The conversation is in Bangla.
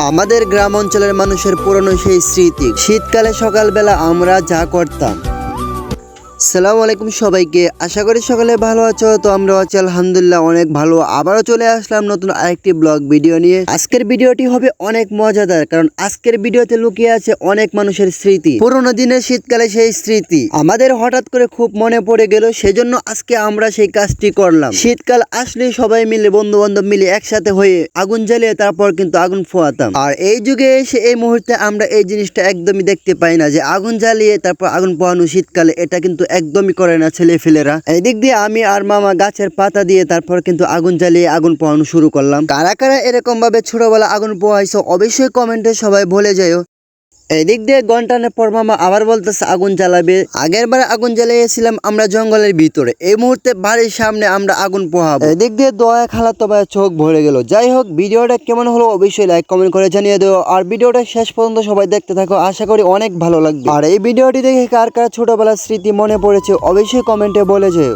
আমাদের গ্রাম অঞ্চলের মানুষের পুরনো সেই স্মৃতি। শীতকালে সকালবেলা আমরা যা করতাম সালাম আলাইকুম সবাইকে। আশা করি সকলে ভালো আছো, তো আমরা আছি, আলহামদুলিল্লাহ অনেক ভালো। আবারও চলে আসলাম নতুন আরেকটি ব্লগ ভিডিও নিয়ে। আজকের ভিডিওটি হবে অনেক মজাদার, কারণ আজকের ভিডিওতে লুকিয়ে আছে অনেক মানুষের স্মৃতি। পুরোনো দিনের শীতকালে সেই স্মৃতি। আমাদের হঠাৎ করে খুব মনে পড়ে গেল, সেজন্য আজকে আমরা সেই কাজটি করলাম। শীতকাল আসলে সবাই মিলে বন্ধু বান্ধব মিলে একসাথে হয়ে আগুন জ্বালিয়ে তারপর কিন্তু আগুন ফোয়াতাম। আর এই যুগে এসে, এই মুহূর্তে আমরা এই জিনিসটা একদমই দেখতে পাই না যে আগুন জ্বালিয়ে তারপর আগুন পোহানো শীতকালে, এটা কিন্তু একদমই করে না ছেলে ফেলেরা এদিক দিয়ে আমি আর মামা গাছের পাতা দিয়ে তারপর কিন্তু আগুন জ্বালিয়ে আগুন পোহানো শুরু করলাম। কারা কারা এরকম ভাবে ছোটবেলা আগুন পোহাইছো অবশ্যই কমেন্টে সবাই বলে যাও এদিক দিয়ে ঘন্টানের পর মামা আবার বলতেছে, আগুন জ্বালাবে। আগের বার আগুন জ্বালিয়েছিলাম আমরা জঙ্গলের ভিতরে। এই মুহূর্তে বাড়ির সামনে আমরা আগুন পোহাবো। এদিক দিয়ে দয়া খালা তো ভাই চোখ ভরে গেল। যাই হোক, ভিডিওটা কেমন হলো অবশ্যই লাইক কমেন্ট করে জানিয়ে দেও। আর ভিডিওটা শেষ পর্যন্ত সবাই দেখতে থাকো, আশা করি অনেক ভালো লাগবে। আর এই ভিডিওটি দেখে কার কার ছোটবেলার স্মৃতি মনে পড়েছে, অবশ্যই কমেন্টে বলে যেও।